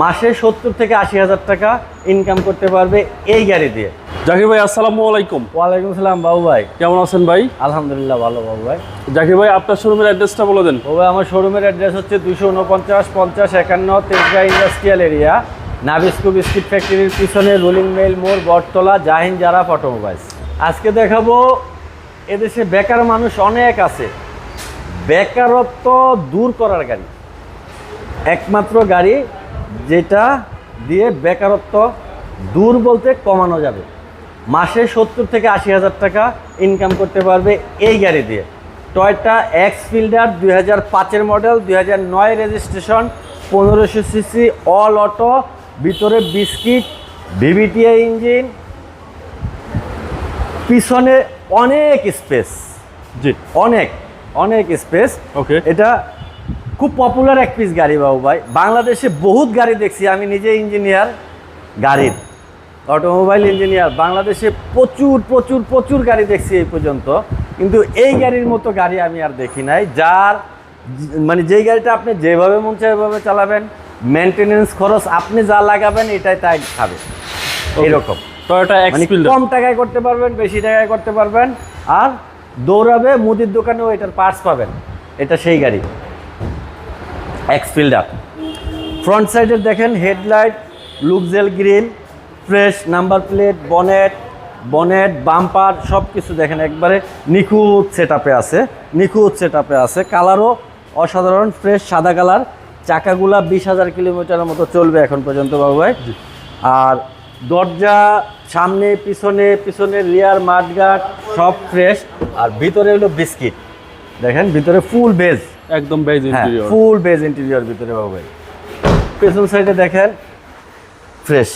মাসে সত্তর থেকে আশি হাজার টাকা ইনকাম করতে পারবে এই গাড়ি দিয়ে। জাকির ভাই আসসালামু আলাইকুম। ওয়ালাইকুম সালাম বাবু ভাই। কেমন আছেন ভাই? আলহামদুলিল্লাহ ভালো বাবু ভাই। জাকির ভাই আপনার শোরুমের অ্যাড্রেসটা বলে দেন। বাবু আমার শোরুমের অ্যাড্রেস হচ্ছে দুশো উনপঞ্চাশ পঞ্চাশ একান্ন Tejgaon industrial area Nabisco biscuit ফ্যাক্টরির পিছনে রুলিং মেল মোড় বটতলা জাহিন জারা অটোমোবাইলস আজকে দেখাবো এদেশে বেকার মানুষ অনেক আছে। বেকারত্ব দূর করার গাড়ি। একমাত্র গাড়ি যেটা দিয়ে বেকারত্ব দূর বলতে কমানো যাবে। মাসে সত্তর থেকে আশি হাজার টাকা ইনকাম করতে পারবে এই গাড়ি দিয়ে। টয়টা এক্স ফিল্ডার দুই হাজার পাঁচের মডেল দুই হাজার নয় রেজিস্ট্রেশন পনেরোশো সিসি অল অটো ভিতরে বিস্কিট ভিভিটিআই ইঞ্জিন পিছনে অনেক স্পেস জি। অনেক অনেক স্পেস ওকে এটা খুব পপুলার এক পিস গাড়ি বাবু ভাই। বাংলাদেশে বহুত গাড়ি দেখছি আমি নিজে ইঞ্জিনিয়ার গাড়ির। অটোমোবাইল ইঞ্জিনিয়ার বাংলাদেশে প্রচুর প্রচুর প্রচুর গাড়ি দেখছি এই পর্যন্ত। কিন্তু এই গাড়ির মতো গাড়ি আমি আর দেখি নাই যার মানে যেই গাড়িটা আপনি যেভাবে মন চায় এভাবে চালাবেন মেনটেনেন্স খরচ আপনি যা লাগাবেন এটাই তাই খাবে। এরকম। মানে কম টাকায় করতে পারবেন বেশি টাকায় করতে পারবেন আর দৌড়াবে মুদির দোকানেও এটার পার্টস পাবেন। এটা সেই গাড়ি। এক্স ফিল্ডার ফ্রন্ট সাইডের দেখেন headlight লুকজেল grille fresh number plate bonnet bonnet bumper সব কিছু দেখেন একবারে নিখুঁত সেট আছে নিখুঁত সেট আছে। কালারও অসাধারণ ফ্রেশ সাদা কালার চাকাগুলা বিশ হাজার কিলোমিটারের মতো চলবে এখন পর্যন্ত বাবু ভাই আর দরজা সামনে পিছনে পিছনে রিয়ার মাঠগাট সব ফ্রেশ আর ভিতরে হলো বিস্কিট দেখেন ভিতরে ফুল বেজ একদম beige interior full beige interior ভিতরে বাবু ভাই। পেছন সাইডে দেখেন ফ্রেশ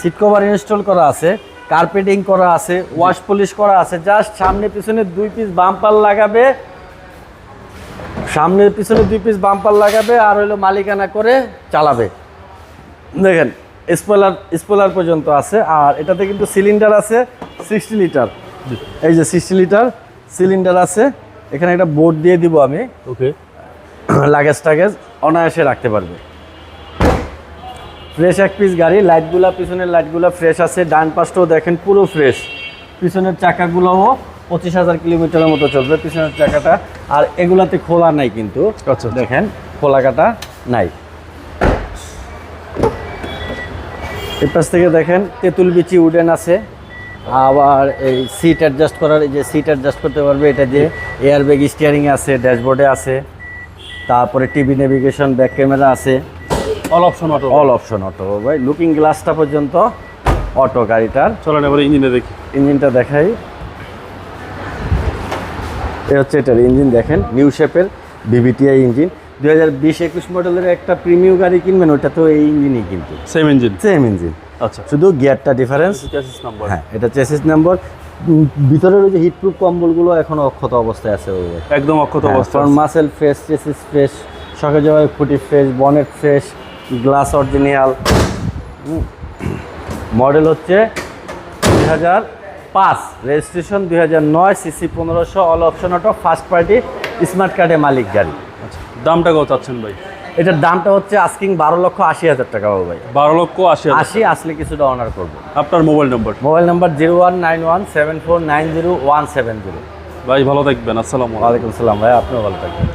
সিট কভার ইনস্টল করা আছে কার্পেটিং করা আছে ওয়াশ পলিশ করা আছে জাস্ট সামনে পিছনে দুই পিস বাম্পার লাগাবে। সামনে পিছনে দুই পিস বাম্পার লাগাবে আর হলো মালিকানা করে চালাবে। দেখেন স্পয়লার স্পয়লার পর্যন্ত আছে আর এটাতে কিন্তু সিলিন্ডার আছে সিক্সটি লিটার এই যে সিক্সটি লিটার সিলিন্ডার আছে এখানে একটা বোর্ড দিয়ে দিব আমি। ওকে লাগেজ টাগেজ অনায়াসে রাখতে পারবে। ফ্রেশ এক পিস গাড়ি লাইটগুলা পিছনের লাইটগুলো ফ্রেশ আছে ডান পাশটাও দেখেন পুরো ফ্রেশ পিছনের চাকাগুলোও পঁচিশ হাজার কিলোমিটারের মতো চলবে পিছনের চাকাটা। আর এগুলাতে খোলা নাই কিন্তু। আচ্ছা দেখেন খোলা কাটা নাই। এর পাশ থেকে দেখেন তেঁতুল বিচি উডেন আছে। আবার এই সিট অ্যাডজাস্ট করার এই যে সিট অ্যাডজাস্ট করতে পারবে এটা দিয়ে এয়ার ব্যাগ স্টিয়ারিং আছে ড্যাশবোর্ডে আছে। তারপরে টিভি নেভিগেশন ব্যাক ক্যামেরা আছে। All option auto all option auto ভাই। লুকিং গ্লাসটা পর্যন্ত অটো গাড়িটার। চলেন এবার ইঞ্জিনে দেখি। ইঞ্জিনটা দেখাই। এ হচ্ছে এটার ইঞ্জিন দেখেন। নিউ শেপের বিবিটিআই ইঞ্জিন দুই হাজার বিশ একুশ মডেলের একটা প্রিমিয়াম গাড়ি কিনবেন ওটা তো এই ইঞ্জিনই কিন্তু। সেম ইঞ্জিন সেম ইঞ্জিন আচ্ছা। শুধু গিয়ারটা ডিফারেন্স চ্যাসিস নাম্বার হ্যাঁ এটা চেসিস নাম্বার ভিতরের ওই যে হিটপ্রুফ কম্বলগুলো এখনও অক্ষত অবস্থায় আছে ওই একদম অক্ষত অবস্থা front muscle fresh chassis fresh সকাল জবাই ফুটি fresh bonnet fresh glass original model হচ্ছে দুই হাজার পাঁচ। রেজিস্ট্রেশন দুই হাজার নয় সিসি পনেরোশো all option auto first party smart কার্ডে মালিক গাড়ি। আচ্ছা দামটা কত চাচ্ছেন ভাই? এটার দামটা হচ্ছে আস্কিং বারো লক্ষ আশি হাজার টাকা বাবু ভাই। বারো লক্ষ আশি আশি আসলে কিছুটা অনার করব। আপনার mobile number mobile number zero one nine one seven four nine zero one seven zero. ভাই ভালো থাকবেন। আসসালামু আলাইকুম। ওয়ালাইকুম সালাম ভাই আপনিও ভালো থাকবেন।